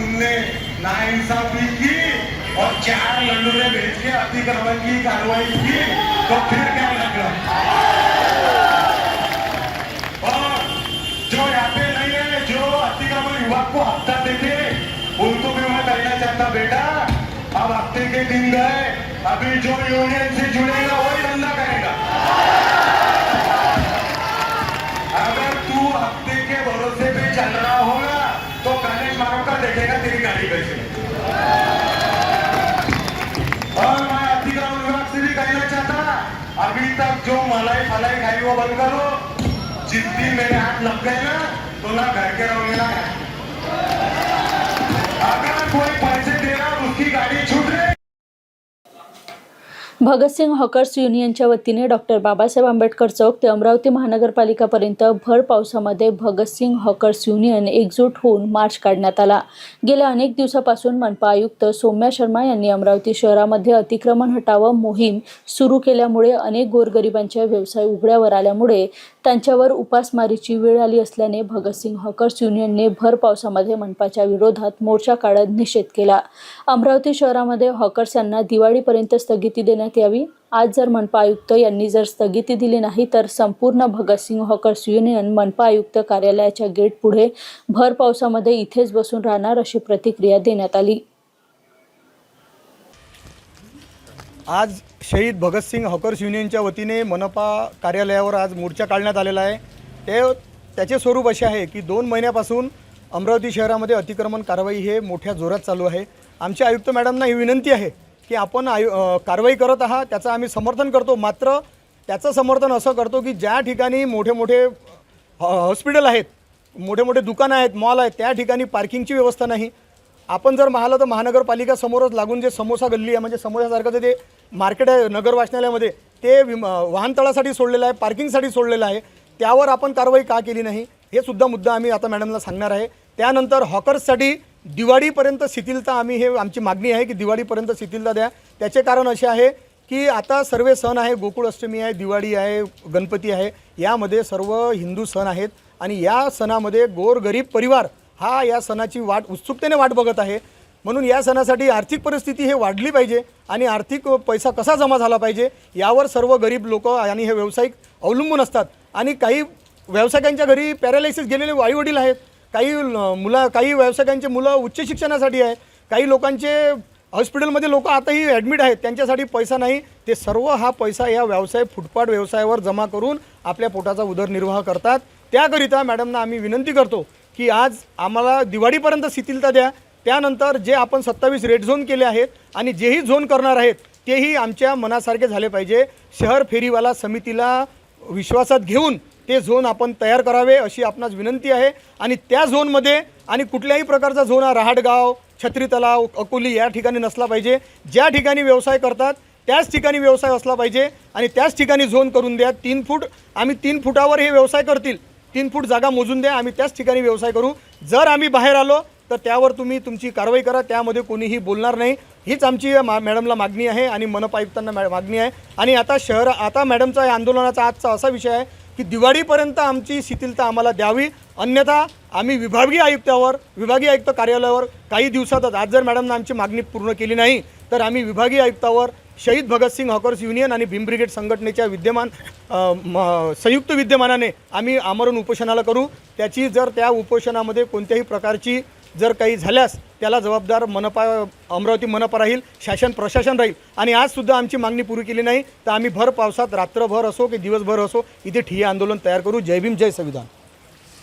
तुमने नाइंसाफी की और चार लंडूरे भेज के अतिक्रमण की कार्रवाई की तो फिर क्या लगा और जो यहाँ पे नहीं है जो अतिक्रमण विभाग को हफ्ता देते उनको भी मैं कहना चाहता बेटा। अब हफ्ते के दिन गए अभी जो यूनियन से जुड़ेगा वही धंधा मलाई फलाई खाई वो बंद करो जिस मेरे हाथ लग गए ना तो ना घर के रहोगे ना अगर कोई पैसे भगतसिंग हॉकर्स युनियनच्या वतीने डॉक्टर बाबासाहेब आंबेडकर चौक ते अमरावती महानगरपालिकापर्यंत भर पावसामध्ये भगतसिंग हॉकर्स युनियन एकजूट होऊन मार्च काढण्यात आला. गेल्या अनेक दिवसापासून मनपा आयुक्त सौम्या शर्मा यांनी अमरावती शहरामध्ये अतिक्रमण हटावं मोहीम सुरू केल्यामुळे अनेक गोरगरिबांच्या व्यवसाय उघड्यावर आल्यामुळे त्यांच्यावर उपासमारीची वेळ आली असल्याने भगतसिंग हॉकर्स युनियनने भर पावसामध्ये मनपाच्या विरोधात मोर्चा काढत निषेध केला. अमरावती शहरामध्ये हॉकर्स यांना दिवाळीपर्यंत स्थगिती देण्यात यावी. आज जर मनपा आयुक्त यांनी जर स्थगिती दिली नाही तर संपूर्ण भगतसिंग हॉकर्स युनियन मनपा आयुक्त कार्यालयाच्या गेट पुढे भर पावसामध्ये इथेच बसून राहणार अशी प्रतिक्रिया देण्यात आली. आज शहीद भगतसिंग हॉकर्स युनियनच्या वतीने मनपा कार्यालयावर आज मोर्चा काढण्यात आलेला आहे. ते त्याचे स्वरूप असे आहे की दोन महिन्यापासून अमरावती शहरामध्ये अतिक्रमण कारवाई हे मोठ्या जोरात चालू आहे. आमच्या आयुक्त मॅडमना ही विनंती आहे की आपण आयु कारवाई करत आहात त्याचं आम्ही समर्थन करतो. मात्र त्याचं समर्थन असं करतो की ज्या ठिकाणी मोठे मोठे हॉ- हॉस्पिटल आहेत मोठे मोठे दुकानं आहेत मॉल आहेत त्या ठिकाणी पार्किंगची व्यवस्था नाही. आपण जर पाहिलं तर महानगरपालिका समोरच लागून जे समोसा गल्ली आहे म्हणजे समोसासारखं जे ते मार्केट आहे नगर वाचनालयामध्ये ते विम वाहनतळासाठी सोडलेलं आहे पार्किंगसाठी सोडलेलं आहे. त्यावर आपण कारवाई का केली नाही? हे सुद्धा मुद्दा आम्ही आता मॅडमला सांगणार आहे. त्यानंतर हॉकर्ससाठी दिवाळीपर्यंत शिथिलता आम्ही हे आमची मागणी आहे की दिवाळीपर्यंत शिथिलता द्या. त्याचे कारण असे आहे की आता सर्व सण आहे गोकुळ अष्टमी आहे दिवाळी आहे गणपती आहे. यामध्ये सर्व हिंदू सण आहेत आणि या सणामध्ये गोरगरीब परिवार हा या सणाची वाट उत्सुकतेने वाट बघत आहे. म्हणून या सणासाठी आर्थिक परिस्थिती हे वाढली पाहिजे आणि आर्थिक पैसा कसा जमा झाला पाहिजे यावर सर्व गरीब लोक आणि हे व्यावसायिक अवलंबून असतात. आणि काही व्यावसायिकांच्या घरी पॅरालायसिस गेलेले आईवडील आहेत. काही मुलं काही व्यावसायिकांचे मुलं उच्च शिक्षणासाठी आहे काही लोकांचे हॉस्पिटलमध्ये लोक आताही ॲडमिट आहेत. त्यांच्यासाठी पैसा नाही. ते सर्व हा पैसा या व्यवसाय फुटपाथ व्यवसायावर जमा करून आपल्या पोटाचा उदरनिर्वाह करतात. त्याकरिता मॅडमना आम्ही विनंती करतो की आज आम्हाला दिवाळीपर्यंत शिथिलता द्या. त्यानंतर जे आपण सत्तावीस रेड झोन केले आहेत आणि जेही झोन करणार आहेत तेही आमच्या मनासारखे झाले पाहिजे. शहर फेरीवाला समितीला विश्वासात घेऊन ते झोन आपण तयार करावे अशी आपणास विनंती आहे. आणि त्या झोनमध्ये आणि कुठल्याही प्रकारचा झोन हा रहाटगाव छत्री तलाव अकोली या ठिकाणी नसला पाहिजे. ज्या ठिकाणी व्यवसाय करतात त्याच ठिकाणी व्यवसाय असला पाहिजे. आणि त्याच ठिकाणी झोन करून द्या. तीन फूट आम्ही तीन फुटावर हे व्यवसाय करतील. तीन फूट जागा मोजून द्या आम्ही त्याच ठिकाणी व्यवसाय करू. जर आम्ही बाहेर आलो तर त्यावर तुम्ही तुमची कारवाई करा त्यामध्ये कोणीही बोलणार नाही. हीच आमची मा मॅडमला मागणी आहे आणि मनपा आयुक्तांना मॅ मागणी आहे. आणि आता शहर आता मॅडमचा या आंदोलनाचा आजचा असा विषय आहे की दिवाळीपर्यंत आमची शिथिलता आम्हाला द्यावी. अन्यथा आम्ही विभागीय आयुक्तावर विभागीय आयुक्त कार्यालयावर काही दिवसातच आज जर मॅडमनं आमची मागणी पूर्ण केली नाही तर आम्ही विभागीय आयुक्तावर शहीद भगतसिंग हॉकर्स युनियन आणि भीम ब्रिगेड संघटनेच्या विद्यमान म- संयुक्त विद्यमानाने आम्ही आमरण उपोषणाला करू. त्याची जर त्या उपोषणामध्ये कोणत्याही प्रकारची जर काही झाल्यास त्याला जबाबदार मनपा अमरावती मनपा राहील शासन प्रशासन राहील. आणि आजसुद्धा आमची मागणी पुरी केली नाही. तर आम्ही भर पावसात रात्रभर असो की दिवसभर असो इथे ठिय्या आंदोलन तयार करू. जय भीम जय संविधान.